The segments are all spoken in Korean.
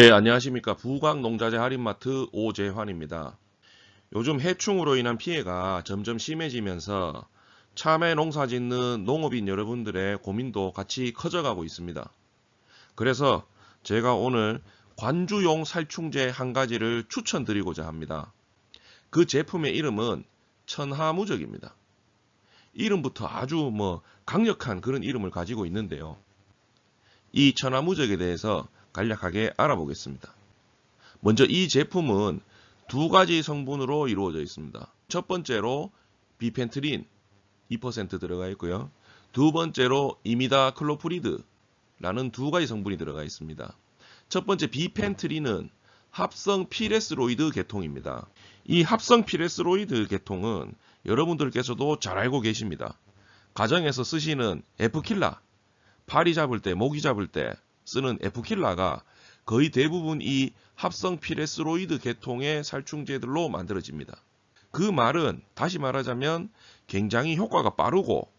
네, 안녕하십니까. 부광농자재 할인마트 오재환입니다. 요즘 해충으로 인한 피해가 점점 심해지면서 참외 농사 짓는 농업인 여러분들의 고민도 같이 커져가고 있습니다. 그래서 제가 오늘 관주용 살충제 한 가지를 추천드리고자 합니다. 그 제품의 이름은 천하무적입니다. 이름부터 아주 뭐 강력한 그런 이름을 가지고 있는데요. 이 천하무적에 대해서 간략하게 알아보겠습니다. 먼저 이 제품은 두 가지 성분으로 이루어져 있습니다. 첫 번째로 비펜트린 2% 들어가 있고요. 두 번째로 이미다 클로프리드라는 두 가지 성분이 들어가 있습니다. 첫 번째 비펜트린은 합성 피레스로이드 계통입니다. 이 합성 피레스로이드 계통은 여러분들께서도 잘 알고 계십니다. 가정에서 쓰시는 F킬라, 파리 잡을 때, 모기 잡을 때 쓰는 F킬라가 거의 대부분 이 합성 피레스로이드 계통의 살충제들로 만들어집니다. 그 말은 다시 말하자면 굉장히 효과가 빠르고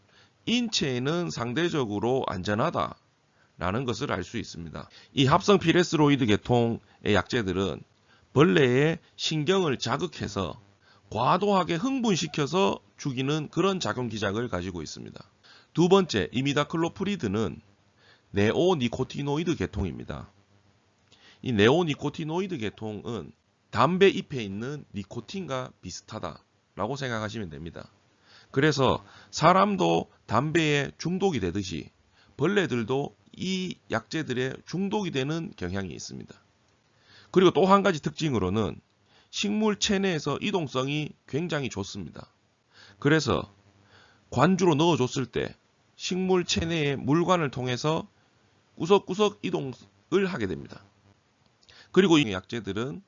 인체에는 상대적으로 안전하다 라는 것을 알 수 있습니다. 이 합성 피레스로이드 계통의 약제들은 벌레의 신경을 자극해서 과도하게 흥분시켜서 죽이는 그런 작용 기작을 가지고 있습니다. 두 번째, 이미다클로프리드는 네오니코티노이드 계통입니다. 이 네오니코티노이드 계통은 담배 잎에 있는 니코틴과 비슷하다라고 생각하시면 됩니다. 그래서 사람도 담배에 중독이 되듯이 벌레들도 이 약재들에 중독이 되는 경향이 있습니다. 그리고 또 한 가지 특징으로는 식물 체내에서 이동성이 굉장히 좋습니다. 그래서 관주로 넣어줬을 때 식물 체내의 물관을 통해서 구석구석 이동을 하게 됩니다. 그리고 이 약재들은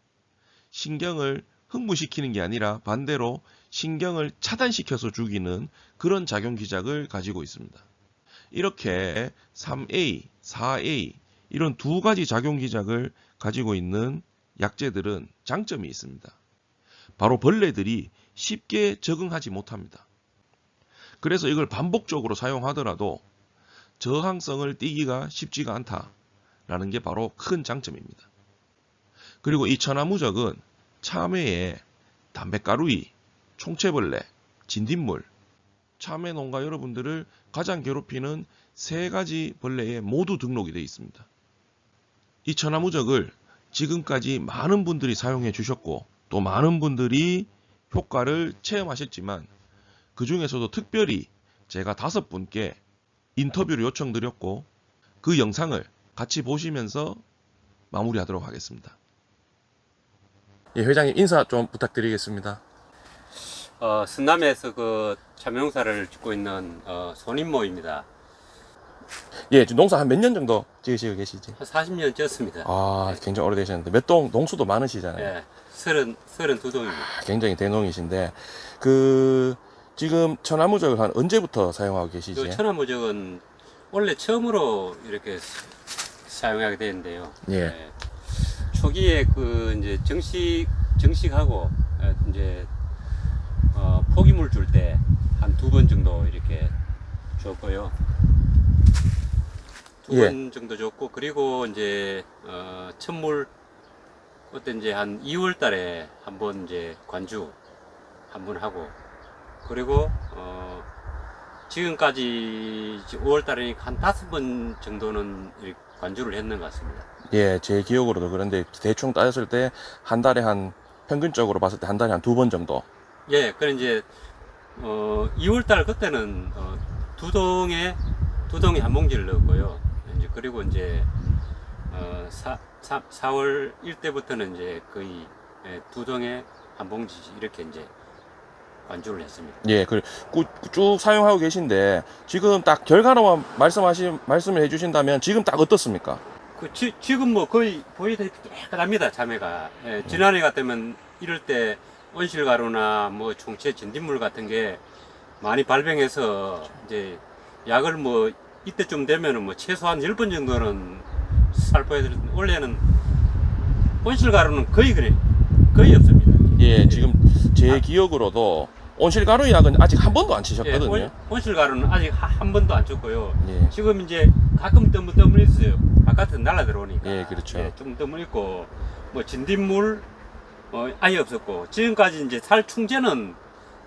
신경을 흥분시키는 게 아니라 반대로 신경을 차단시켜서 죽이는 그런 작용 기작을 가지고 있습니다. 이렇게 3A, 4A 이런 두 가지 작용 기작을 가지고 있는 약재들은 장점이 있습니다. 바로 벌레들이 쉽게 적응하지 못합니다. 그래서 이걸 반복적으로 사용하더라도 저항성을 띠기가 쉽지가 않다라는 게 바로 큰 장점입니다. 그리고 이 천하무적은 참외에 담배가루이, 총채벌레, 진딧물, 참외 농가 여러분들을 가장 괴롭히는 세 가지 벌레에 모두 등록이 되어 있습니다. 이 천하무적을 지금까지 많은 분들이 사용해 주셨고 또 많은 분들이 효과를 체험하셨지만 그 중에서도 특별히 제가 다섯 분께 인터뷰를 요청드렸고 그 영상을 같이 보시면서 마무리하도록 하겠습니다. 예, 회장님 인사 좀 부탁드리겠습니다. 어, 승남에서 그 참용사를 짓고 있는 어, 손인모입니다. 예, 지금 농사 한 몇 년 정도 지으시고 계시지? 한 40년 졌습니다. 아, 굉장히 오래되셨는데 몇 동 농수도 많으시잖아요. 예, 서른 서른 두 동입니다. 굉장히 대농이신데 그 지금 천하무적을 한 언제부터 사용하고 계시지? 그 천하무적은 원래 처음으로 이렇게 사용하게 되는데요. 예. 초기에 그 이제 정식 정식하고 어, 이제 어, 포기물 줄 때 한 두 번 정도 이렇게 줬고요. 두 예. 번 정도 줬고 그리고 이제 어, 천물 그때 이제 한 2월 달에 한 번 이제 관주 한 번 하고 그리고 어, 지금까지 5월 달이니까 한 다섯 번 정도는 관주를 했는 것 같습니다. 예, 제 기억으로도 그런데 대충 따졌을 때 한 달에 한 평균적으로 봤을 때 한 달에 한 두 번 정도. 예, 그래 이제 어 2월달 그때는 어, 두 동에 두 동에 한 봉지를 넣었고요. 이제 그리고 이제 어 4, 4, 4월 1때부터는 이제 거의 예, 두 동에 한 봉지 이렇게 이제 관주를 했습니다. 예, 그쭉 사용하고 계신데 지금 딱 결과로만 말씀하시 말씀을 해주신다면 지금 딱 어떻습니까? 그 지, 지금 뭐 거의 보이다시피 깨끗합니다 자매가. 예, 지난해 같으면 이럴 때 온실가루나 뭐 총체 진딧물 같은 게 많이 발병해서 이제 약을 뭐 이때쯤 되면은 뭐 최소한 10번 정도는 살포해야 되는데 원래는 온실가루는 거의 그래 거의 없습니다. 예, 지금 제 아. 기억으로도 온실가루 약은 아직 한 번도 안 치셨거든요. 예, 온- 온실가루는 아직 하- 한 번도 안 쳤고요. 예. 지금 이제 가끔 떠물떠물 있어요. 바깥에 날아 들어오니까. 예, 그렇죠. 좀 떠물 있고 뭐 진딧물 어, 아예 없었고 지금까지 이제 살충제는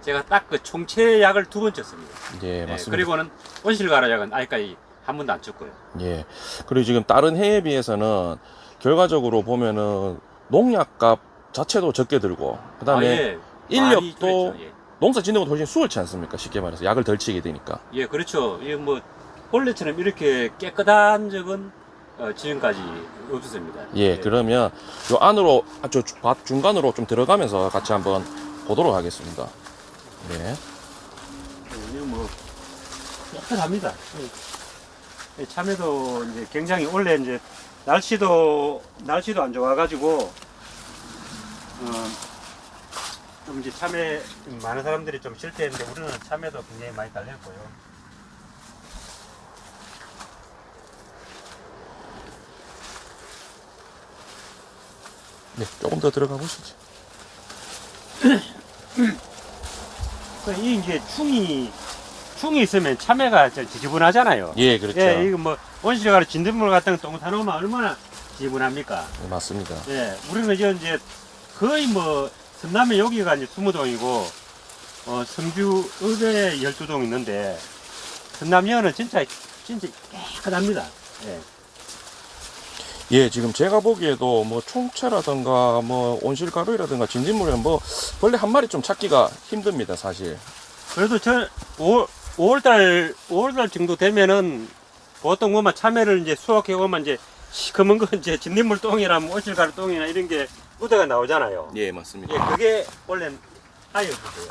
제가 딱 그 총체약을 두 번 쳤습니다. 예, 예, 맞습니다. 그리고는 온실가루 약은 아직까지 한 번도 안 쳤고요. 예. 그리고 지금 다른 해에 비해서는 결과적으로 보면은 농약값 자체도 적게 들고 그다음에 아, 예. 인력도 많이. 예. 농사 짓는 것도 훨씬 수월치 않습니까? 쉽게 말해서 약을 덜 치게 되니까. 예, 그렇죠. 이게 뭐 원래처럼 이렇게 깨끗한 적은 어, 지금까지 없었습니다. 예, 그러면 요 안으로 아, 저 주- 밭 중간으로 좀 들어가면서 같이 한번 보도록 하겠습니다. 네. 이거 뭐 깨끗합니다. 예, 참외도 이제 굉장히 원래 이제 날씨도 날씨도 안 좋아가지고 어, 좀 이제 참외 많은 사람들이 좀 실패했는데 우리는 참외도 굉장히 많이 달렸고요. 네, 조금 더 들어가 보시죠. 그이 이제 충이 충이 있으면 참외가 저 지저분하잖아요. 예, 그렇죠. 예, 이거 뭐 온실가루 진딧물 같은 거 똥 사 놓으면 얼마나 지저분합니까? 네, 맞습니다. 예, 우리는 이제 이제 거의 뭐 성남에 여기가 이제 20동이고 어, 성주 읍에 12동 있는데 성남여는 진짜 진짜 깨끗합니다. 예. 예, 지금 제가 보기에도 뭐 총체라든가 뭐 온실가루라든가 진딧물은 뭐 벌레 한 마리 좀 찾기가 힘듭니다, 사실. 그래도 저 5월 5월달 5월달 정도 되면은 보통 뭐만 참외를 이제 수확해 오면 이제 시커먼 거 이제 진딧물 똥이나 뭐 온실가루 똥이나 이런 게 우대가 나오잖아요. 예, 맞습니다. 예, 그게 원래 없어요.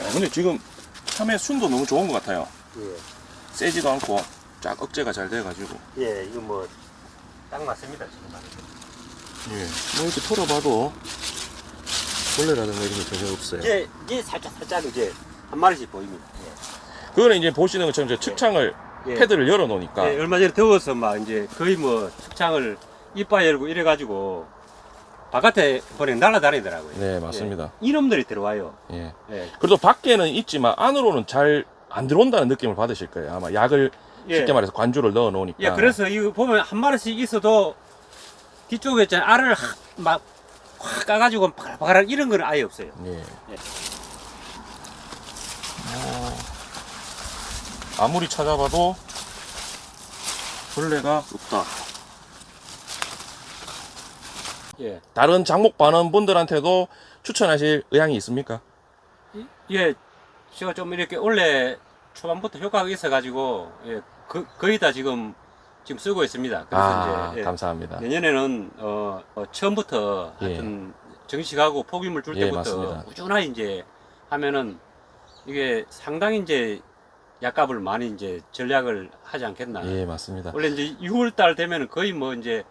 아, 근데 지금 참외 순도 너무 좋은 것 같아요. 예. 세지도 않고 쫙 억제가 잘 돼가지고. 예, 이거 뭐 딱 맞습니다 지금. 예. 뭐 이렇게 털어봐도 벌레라든가 이런 게 전혀 없어요. 이제 이제 살짝 살짝 이제 한 마리씩 보입니다. 그거는 이제 보시는 것처럼 이제 측창을 예. 패드를 열어 놓으니까 예, 얼마 전에 더워서 막 이제 거의 뭐 측창을 이빨 열고 이래 가지고 바깥에 보내 날아다니더라고요. 네 맞습니다. 예, 이놈들이 들어와요. 예. 예. 그래도 밖에는 있지만 안으로는 잘 안 들어온다는 느낌을 받으실 거예요. 아마 약을 예. 쉽게 말해서 관주를 넣어 놓으니까. 예, 그래서 이거 보면 한 마리씩 있어도 뒤쪽에 있잖아요. 알을 막 확 까가지고 바글바글 이런 거는 아예 없어요. 예. 예. 뭐, 아무리 찾아봐도 벌레가 없다. 예. 다른 장목 반원 분들한테도 추천하실 의향이 있습니까? 예, 제가 좀 이렇게 원래 초반부터 효과가 있어가지고 예, 거, 거의 다 지금 지금 쓰고 있습니다. 그래서 아, 이제 예, 감사합니다. 내년에는 어, 어, 처음부터 예. 하여튼 정식하고 포기물 줄 예, 때부터 맞습니다. 꾸준하게 이제 하면은 이게 상당히 이제 약값을 많이 이제 전략을 하지 않겠나. 예, 맞습니다. 원래 이제 6월 달 되면은 거의 뭐 이제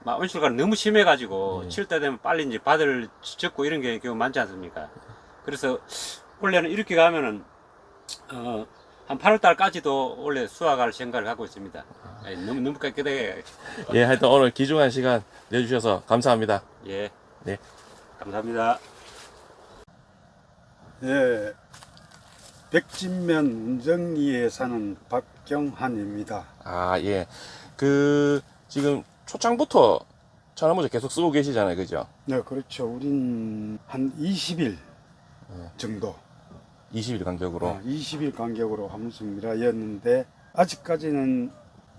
막 온실가루 너무 심해 가지고 예. 7월 달 되면 빨리 이제 바들 젖고 이런 게 경우 많지 않습니까? 그래서 원래는 이렇게 가면은 어, 한 8월 달까지도 원래 수확할 생각을 갖고 있습니다. 예, 너무 너무 깨끗하게 예, 하여튼 오늘 귀중한 시간 내주셔서 감사합니다. 예. 네. 감사합니다. 예, 백진면 운정리에 사는 박경한입니다. 아, 예. 그, 지금 초창부터 천하무적 계속 쓰고 계시잖아요. 그죠? 네, 그렇죠. 우린 한 20일 정도, 20일 간격으로. 어, 20일 간격으로 밀어였는데 아직까지는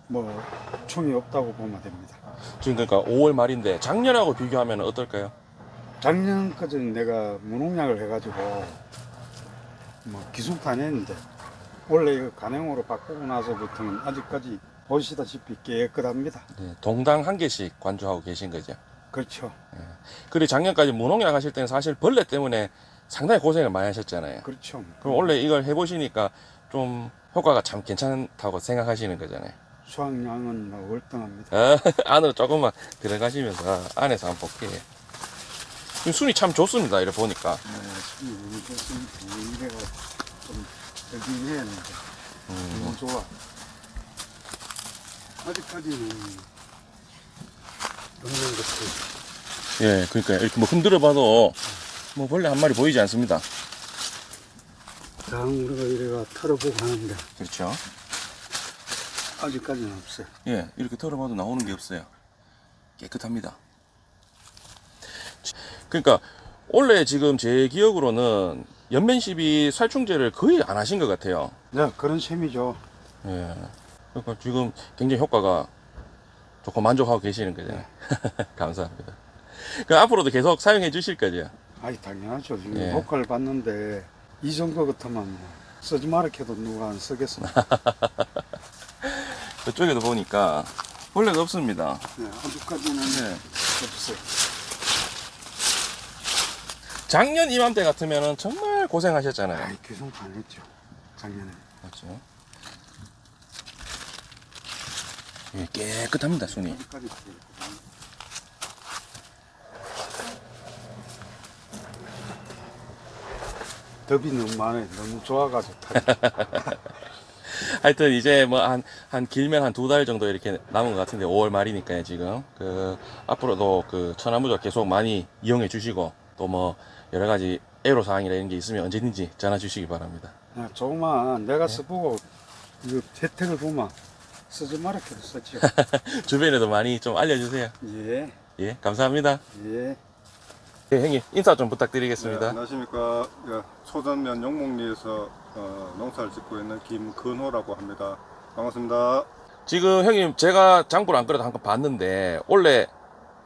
뭐 총이 없다고 보면 됩니다. 지금 그러니까 5월 말인데 작년하고 비교하면 어떨까요? 작년까지는 내가 무농약을 해가지고 뭐 기술탄 했는데 원래 이거 간행으로 바꾸고 나서부터는 아직까지 보시다시피 깨끗합니다. 네, 동당 한 개씩 관주하고 계신 거죠. 그렇죠. 그리고 작년까지 무농약 하실 때는 사실 벌레 때문에 상당히 고생을 많이 하셨잖아요. 그렇죠. 그럼 원래 이걸 해보시니까 좀 효과가 참 괜찮다고 생각하시는 거잖아요. 수확량은 뭐 월등합니다. 아, 안으로 조금만 들어가시면서 안에서 한번 볼게요. 순이 참 좋습니다. 이렇게 보니까. 네. 이래가 좀 되긴 했는데 음, 너무 좋아. 아직까지는 없는 것들 예, 그러니까 이렇게 뭐 흔들어 봐도 뭐 벌레 한 마리 보이지 않습니다. 장 우리가 이래가 털어보고 하는데 그렇죠. 아직까지는 없어요. 예, 이렇게 털어봐도 나오는 게 없어요. 깨끗합니다. 그러니까 원래 지금 제 기억으로는 연면 십이 살충제를 거의 안 하신 것 같아요. 네, 그런 셈이죠. 예. 그러니까 지금 굉장히 효과가 좋고 만족하고 계시는 거잖아요. 감사합니다. 그 앞으로도 계속 사용해 주실 거죠? 아이 당연하죠. 지금 예. 효과를 봤는데 이 정도 같으면 뭐 쓰지 말아 해도 누가 안 쓰겠습니까? 저쪽에도 보니까 벌레가 없습니다. 네, 아직까지는 네. 없어요. 작년 이맘때 같으면 정말 고생하셨잖아요. 아이 교정 안 했죠. 작년에. 맞죠? 예, 깨끗합니다, 손이. 아직까지 그렇고. 덥이 너무 많아요. 너무 좋아가지고. 하여튼 이제 뭐 한 한 길면 한 두 달 정도 이렇게 남은 것 같은데 5월 말이니까요 지금 그 앞으로도 그 천하무적 계속 많이 이용해 주시고 또 뭐 여러 가지 애로 사항이나 이런 게 있으면 언제든지 전화 주시기 바랍니다. 야, 조금만 내가 써보고 이 혜택을 보면 쓰지 말아 해도 쓰죠. 주변에도 많이 좀 알려주세요. 예, 예, 감사합니다. 예. 예, 형님 인사 좀 네, 부탁드리겠습니다. 안녕하십니까. 예, 초전면 용목리에서 어, 농사를 짓고 있는 김근호라고 합니다. 반갑습니다. 지금 형님 제가 장부를 안 그래도 한번 봤는데 원래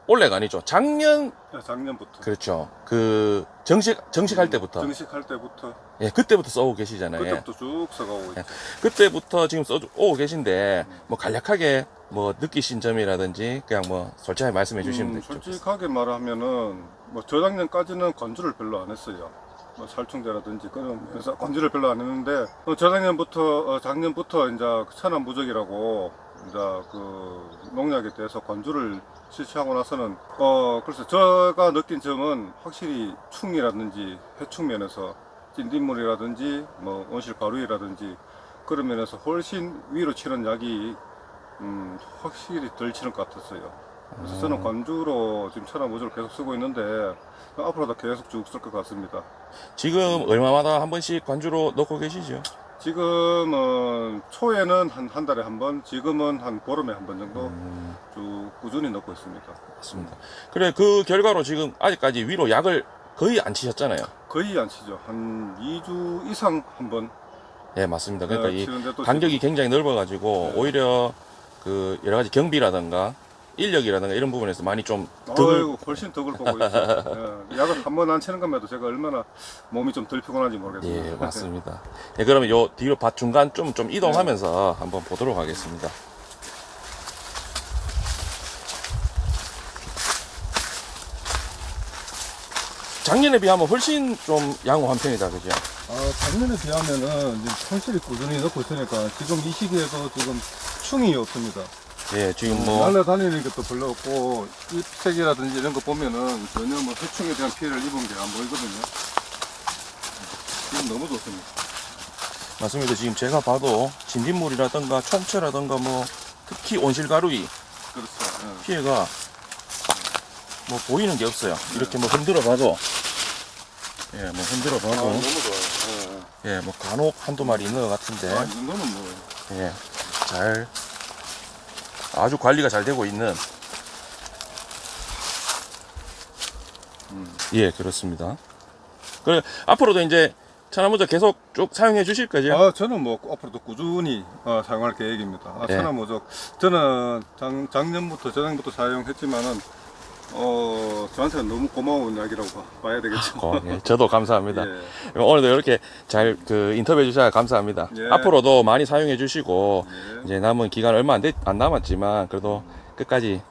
올해가 아니죠. 작년 예, 작년부터 그렇죠. 그 정식 정식할 때부터 정식할 때부터 예 그때부터 써오고 계시잖아요. 그때부터 쭉 써가고 있죠. 예. 그때부터 지금 써오고 계신데 뭐 간략하게 뭐 느끼신 점이라든지 그냥 뭐 솔직하게 말씀해 주시면 음, 되죠. 솔직하게 말하면은 뭐 저작년까지는 건조를 별로 안 했어요. 뭐 살충제라든지 그런 그래서 건조를 별로 안 했는데 어, 저작년부터 어, 작년부터 이제 천안 무적이라고 이제 그 농약에 대해서 건조를 실시하고 나서는 어 그래서 제가 느낀 점은 확실히 충이라든지 해충 면에서 찐딧물이라든지 뭐 온실 가루이라든지 그런 면에서 훨씬 위로 치는 약이 음, 확실히 덜 치는 것 같았어요. 그래서 저는 관주로 지금 천안 무조를 계속 쓰고 있는데 앞으로도 계속 쭉 쓸 것 같습니다. 지금 얼마마다 한 번씩 관주로 넣고 계시죠? 지금은 초에는 한, 한 달에 한 번, 지금은 한 보름에 한 번 정도 음, 쭉 꾸준히 넣고 있습니다. 맞습니다. 그래 그 결과로 지금 아직까지 위로 약을 거의 안 치셨잖아요. 거의 안 치죠. 한 2주 이상 한 번. 예 맞습니다. 그러니까 어, 이 치는데 또 간격이 굉장히 넓어가지고 네. 오히려 그 여러 가지 경비라든가 인력이라든가 이런 부분에서 많이 좀덜 어이구, 훨씬 덕을 보고 있죠. 예, 약을 한 번안 치는 것만 해도 제가 얼마나 몸이 좀 덜 피곤한지 모르겠습니다. 예, 맞습니다. 예, 그러면 요 뒤로 밭 중간 좀, 좀 이동하면서 한번 보도록 하겠습니다. 작년에 비하면 훨씬 좀 양호한 편이다, 그죠? 아, 작년에 비하면은 이제 현실이 꾸준히 넣고 있으니까 지금 이 시기에도 지금 충이 없습니다. 예, 지금 뭐, 날라다니는 것도 별로 없고 잎색이라든지 이런 거 보면은 전혀 뭐 해충에 대한 피해를 입은 게 안 보이거든요. 지금 너무 좋습니다. 맞습니다. 지금 제가 봐도 진딧물이라든가 총체라든가 뭐, 특히 온실가루이 그렇죠. 예. 피해가 뭐 보이는 게 없어요. 이렇게 뭐 흔들어 봐도, 예, 뭐 흔들어 아, 봐도, 너무 좋아요. 예, 뭐 간혹 한두 마리 있는 것 예. 같은데, 아, 이 정도는 뭐 예, 잘 아주 관리가 잘 되고 있는 음. 예 그렇습니다. 그래 앞으로도 이제 천하무적 계속 쭉 사용해 주실 거죠? 아, 저는 뭐 앞으로도 꾸준히 어, 사용할 계획입니다. 아, 예. 천하모적 저는 작, 작년부터 저작년부터 사용했지만은 어 저한테는 너무 고마운 약이라고 봐- 봐야 되겠죠. 어, 예, 저도 감사합니다. 예. 오늘도 이렇게 잘 그 인터뷰해 주셔서 감사합니다. 예. 앞으로도 많이 사용해 주시고 예. 이제 남은 기간 얼마 안, 됐- 안 남았지만 그래도 끝까지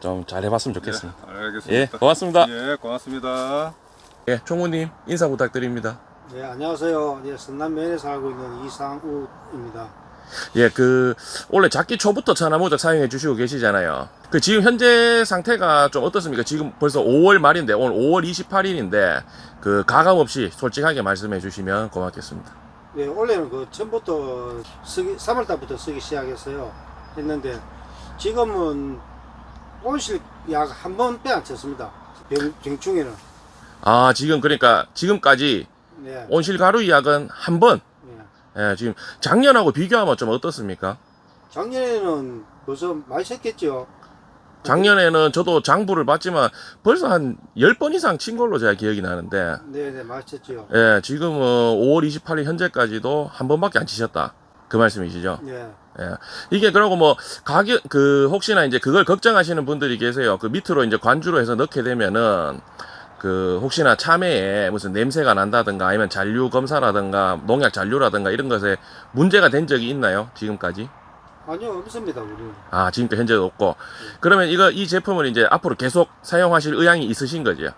좀 잘 해봤으면 좋겠습니다. 예, 알겠습니다. 예, 고맙습니다. 예, 고맙습니다. 예, 총무님 인사 부탁드립니다. 네, 안녕하세요. 예, 성남 면에 살고 있는 이상우입니다. 예, 그 원래 작기 초부터 천하무적 사용해 주시고 계시잖아요. 그 지금 현재 상태가 좀 어떻습니까? 지금 벌써 5월 말인데 오늘 5월 28일인데 그 가감 없이 솔직하게 말씀해 주시면 고맙겠습니다. 네, 원래는 그 전부터 쓰기, 3월 달부터 쓰기 시작했어요. 했는데 지금은 온실 약 한 번 빼 안 쳤습니다. 병, 병충해는. 아 지금 그러니까 지금까지 네. 온실 가루 약은 한 번. 네. 예, 지금 작년하고 비교하면 좀 어떻습니까? 작년에는 벌써 많이 썼겠죠. 작년에는 저도 장부를 봤지만 벌써 한 10번 이상 친 걸로 제가 기억이 나는데 네네 많이 썼죠. 예, 지금은 5월 28일 현재까지도 한 번밖에 안 치셨다. 그 말씀이시죠? 네. 예. 이게 그러고 뭐 가격 그 혹시나 이제 그걸 걱정하시는 분들이 계세요. 그 밑으로 이제 관주로 해서 넣게 되면은 그 혹시나 참외에 무슨 냄새가 난다든가 아니면 잔류 검사라든가 농약 잔류라든가 이런 것에 문제가 된 적이 있나요? 지금까지? 아니요 없습니다 우리는. 아, 지금까지 현재 없고. 그러면 이거 이 제품을 이제 앞으로 계속 사용하실 의향이 있으신 거죠?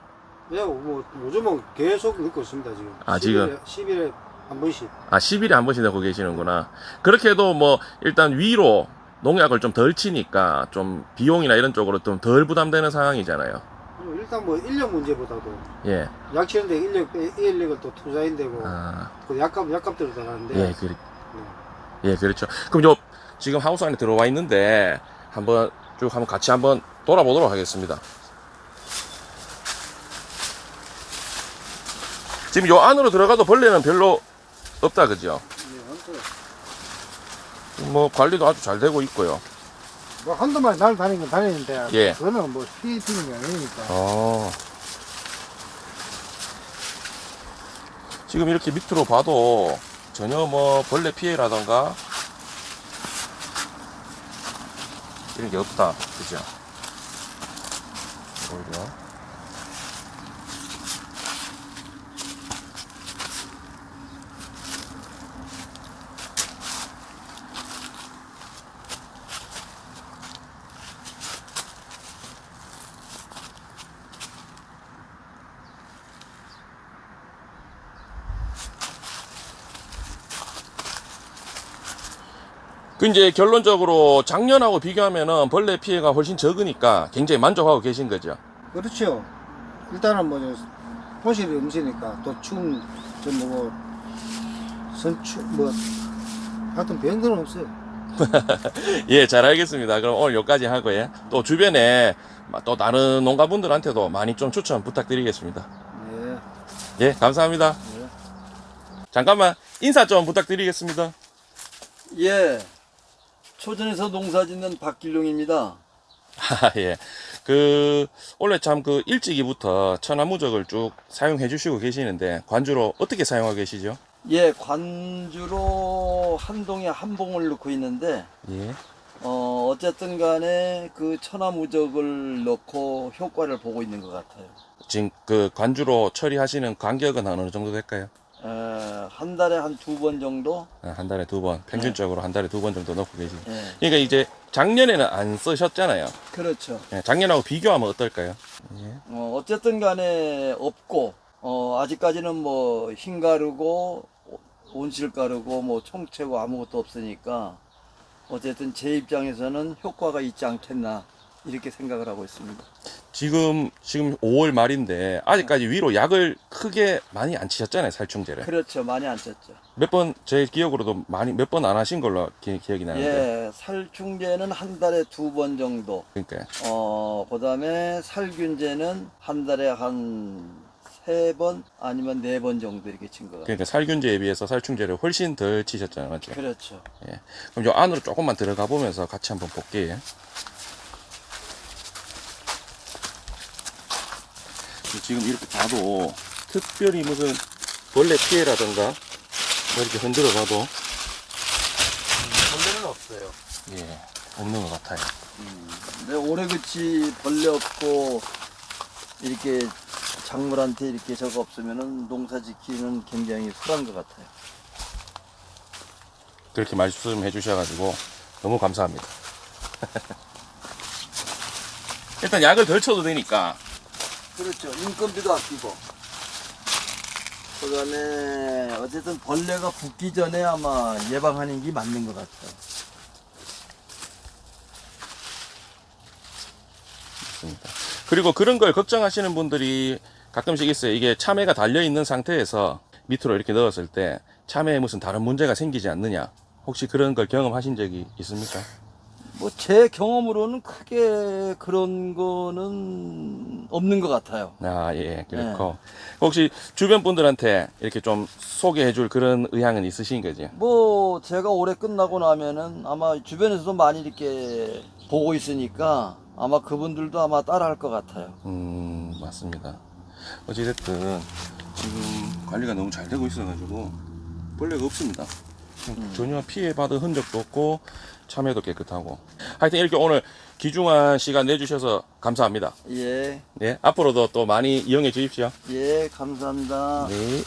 네, 뭐 요즘은 계속 넣고 있습니다 지금. 아, 지금? 10일에 한 번씩. 아, 10일에 한 번씩 넣고 계시는구나. 그렇게 해도 뭐, 일단 위로 농약을 좀 덜 치니까 좀 비용이나 이런 쪽으로 좀 덜 부담되는 상황이잖아요. 그리고 일단 뭐 인력 문제보다도 예. 약 치는데 인력 빼- 인력을 또 투자인 되고 아, 그 약값 약값대로 들어가는데. 예, 그, 예, 그렇죠. 그럼 요, 지금 하우스 안에 들어와 있는데, 한번 쭉 한번 같이 한번 돌아보도록 하겠습니다. 지금 요 안으로 들어가도 벌레는 별로 없다, 그죠? 뭐, 관리도 아주 잘 되고 있고요. 뭐 한두 마리 날 다니는 건 다니는데 예. 그거는 뭐 피해지는 게 아니니까. 어. 지금 이렇게 밑으로 봐도 전혀 뭐 벌레 피해라던가 이런 게 없다. 그죠? 오히려. 그 이제 결론적으로 작년하고 비교하면은 벌레 피해가 훨씬 적으니까 굉장히 만족하고 계신 거죠. 그렇죠. 일단은 뭐 호실이 음시니까 도충 저뭐 선충 뭐 하여튼 병들은 없어요. 예, 잘 알겠습니다. 그럼 오늘 여기까지 하고요. 또 주변에 또 다른 농가분들한테도 많이 좀 추천 부탁드리겠습니다. 네. 예, 감사합니다. 네. 잠깐만 인사 좀 부탁드리겠습니다. 예. 초전에서 농사 짓는 박길룡입니다. 아, 예. 그, 원래 참 그 일찍이부터 천하무적을 쭉 사용해 주시고 계시는데, 관주로 어떻게 사용하고 계시죠? 예, 관주로 한 동에 한 봉을 넣고 있는데, 예. 어, 어쨌든 간에 그 천하무적을 넣고 효과를 보고 있는 것 같아요. 지금 그 관주로 처리하시는 간격은 어느 정도 될까요? 에, 한 달에 한 두 번 정도? 아, 한 달에 두 번, 평균적으로 한 달에 두 번 정도 넣고 계시죠. 예, 그러니까 이제 작년에는 안 쓰셨잖아요. 그렇죠. 예, 작년하고 비교하면 어떨까요? 예. 어, 어쨌든 간에 없고, 어, 아직까지는 뭐 흰가루고, 온실가루고, 뭐 총채고 아무것도 없으니까, 어쨌든 제 입장에서는 효과가 있지 않겠나, 이렇게 생각을 하고 있습니다. 지금 지금 5월 말인데 아직까지 위로 약을 크게 많이 안 치셨잖아요 살충제를 그렇죠. 많이 안 썼죠. 몇 번 제 기억으로도 많이 몇 번 안 하신 걸로 기, 억이 나는데 예, 살충제는 한 달에 두 번 정도. 그러니까 어, 그 다음에 살균제는 한 달에 한 세 번 아니면 네 번 정도 이렇게 친것 같아요. 그러니까 살균제에 비해서 살충제를 훨씬 덜 치셨잖아요 맞죠? 그렇죠. 그럼 요 안으로 조금만 들어가 보면서 같이 한번 볼게요 지금 이렇게 봐도 특별히 무슨 벌레 피해라던가 뭐 이렇게 흔들어 봐도 벌레는 없어요. 예 없는 것 같아요 근데 올해 그치 벌레 없고 이렇게 작물한테 이렇게 저거 없으면은 농사 짓기는 굉장히 수월한 것 같아요. 그렇게 말씀해 주셔가지고 너무 감사합니다. 일단 약을 덜 쳐도 되니까 그렇죠. 인건비도 아끼고. 그 다음에 어쨌든 벌레가 붙기 전에 아마 예방하는 게 맞는 것 같아요. 그리고 그런 걸 걱정하시는 분들이 가끔씩 있어요. 이게 참외가 달려 있는 상태에서 밑으로 이렇게 넣었을 때 참외에 무슨 다른 문제가 생기지 않느냐. 혹시 그런 걸 경험하신 적이 있습니까? 뭐 제 경험으로는 크게 그런 거는 없는 것 같아요. 아, 예, 그렇고. 혹시 주변 분들한테 이렇게 좀 소개해 줄 그런 의향은 있으신 거죠? 뭐 제가 올해 끝나고 나면은 아마 주변에서도 많이 이렇게 보고 있으니까 아마 그분들도 아마 따라할 것 같아요. 음, 맞습니다. 어찌됐든 지금 관리가 너무 잘 되고 있어가지고 벌레가 없습니다. 전혀 피해 받은 흔적도 없고 참외도 깨끗하고 하여튼 이렇게 오늘 귀중한 시간 내주셔서 감사합니다. 예, 예, 앞으로도 또 많이 이용해 주십시오. 예, 감사합니다. 네.